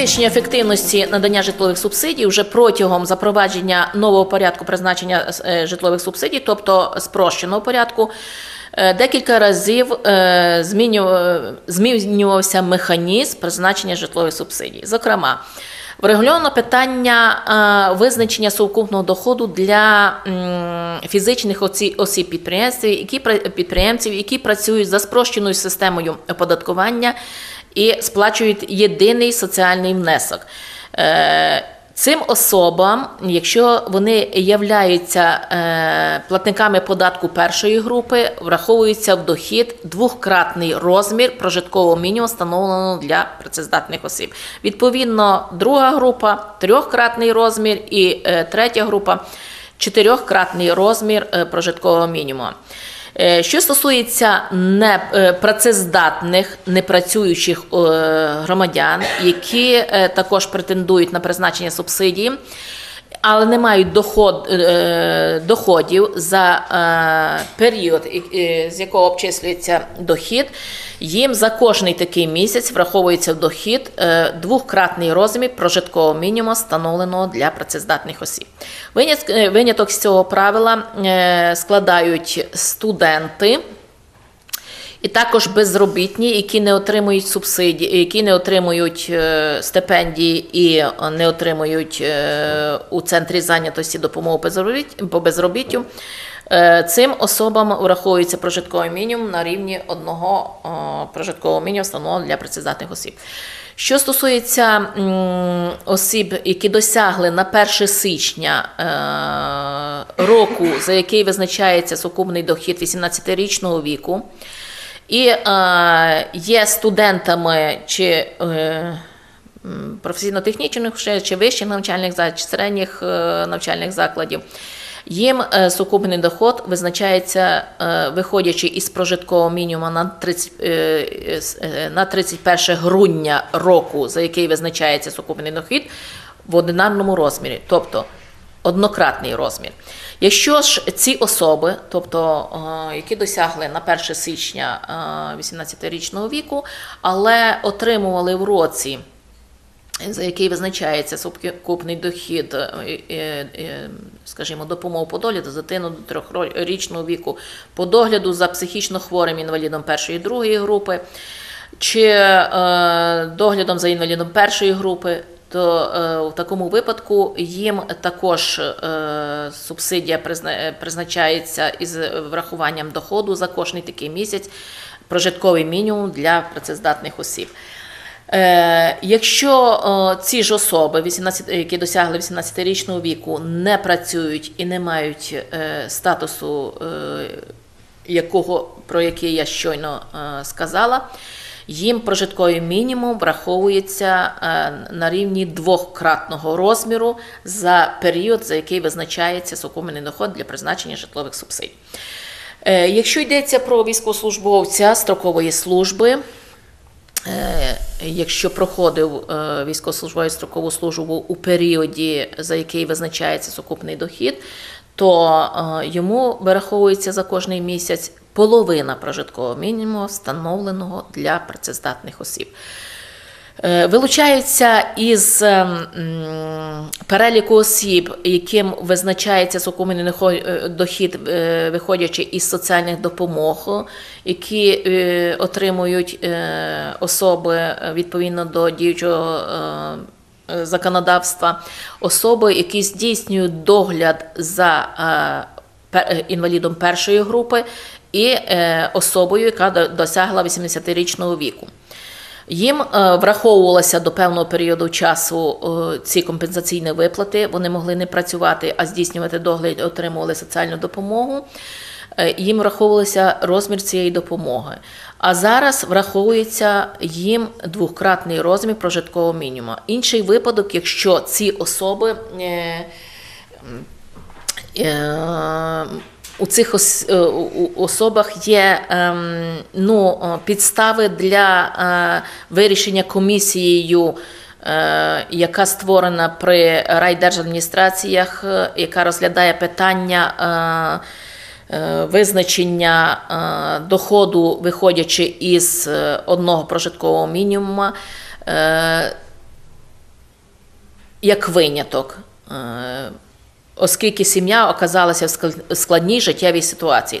підвищення ефективності надання житлових субсидій вже протягом запровадження нового порядку призначення е, житлових субсидій, тобто спрощеного порядку. е, Декілька разів е, змінювався механізм призначення житлових субсидій. Зокрема, врегульовано питання е, визначення сукупного доходу для фізичних осіб підприємців, підприємців, які працюють за спрощеною системою оподаткування і сплачують єдиний соціальний внесок. Е, Цим особам, якщо вони являються е, платниками податку першої групи, враховується в дохід двократний розмір прожиткового мінімуму, встановленого для працездатних осіб. Відповідно, друга група трьохкратний розмір, і е, третя група чотирьохкратний розмір прожиткового мінімуму. Е, Що стосується непрацездатних, непрацюючих е, громадян, які е, також претендують на призначення субсидії, але не мають доход, е, доходів за е, період, е, з якого обчислюється дохід, їм за кожний такий місяць враховується в дохід е, двократний розмір прожиткового мінімуму, встановленого для працездатних осіб. Винят- е, Виняток з цього правила е, складають студенти. І також безробітні, які не отримують субсидії, які не отримують е, стипендії і е, не отримують е, у центрі зайнятості допомогу по безробіттю. Цим особам враховується прожитковий мінімум на рівні одного прожиткового мінімуму, встановленого для працездатних осіб. Що стосується осіб, які досягли на 1 січня року, за який визначається сукупний дохід 18-річного віку, і е, є студентами чи е, професійно-технічних ще, чи вищих навчальних закладів, чи середніх е, навчальних закладів. Їм е, сукупний доход визначається, е, виходячи із прожиткового мінімуму на 30, е, е, е, на 31 грудня року, за який визначається сукупний дохід, в одинарному розмірі, тобто однократний розмір. Якщо ж ці особи, тобто е, які досягли на 1 січня е, 18-річного віку, але отримували в році за який визначається сукупний дохід, е, е, е, скажімо, допомогу по догляду за дитину до трьохрічного віку, по догляду за психічно хворим інвалідом першої і другої групи, чи е, доглядом за інвалідом першої групи, то е, в такому випадку їм також е, субсидія призначається із врахуванням доходу за кожний такий місяць, прожитковий мінімум для працездатних осіб. Е, якщо е, ці ж особи, 18, які досягли 18-річного віку, не працюють і не мають е, статусу, е, якого, про який я щойно е, сказала, їм прожитковий мінімум враховується е, на рівні двократного розміру за період, за який визначається сукупний доход для призначення житлових субсидій. Е, Якщо йдеться про військовослужбовця строкової служби, Е, Якщо проходив військовослужбовець строкову службу у періоді, за який визначається сукупний дохід, то йому вираховується за кожний місяць половина прожиткового мінімуму, встановленого для працездатних осіб. Е, Вилучаються із ем, переліку осіб, яким визначається сукупний е, дохід, е, виходячи із соціальних допомог, які отримують особи відповідно до діючого законодавства, особи, які здійснюють догляд за інвалідом першої групи і е, особою, яка досягла 80-річного віку. Їм е, враховувалося до певного періоду часу е, ці компенсаційні виплати. Вони могли не працювати, а здійснювати догляд, отримували соціальну допомогу. Е, Їм враховувався розмір цієї допомоги. А зараз враховується їм двократний розмір прожиткового мінімуму. Інший випадок, якщо ці особи е, е, у цих е, особах є ем, ну, підстави для е, вирішення комісією, е, яка створена при райдержадміністраціях, е, яка розглядає питання. е, е, Визначення е, доходу, виходячи із е, одного прожиткового мінімуму, е, як виняток, е, оскільки сім'я оказалася в скл- складній життєвій ситуації.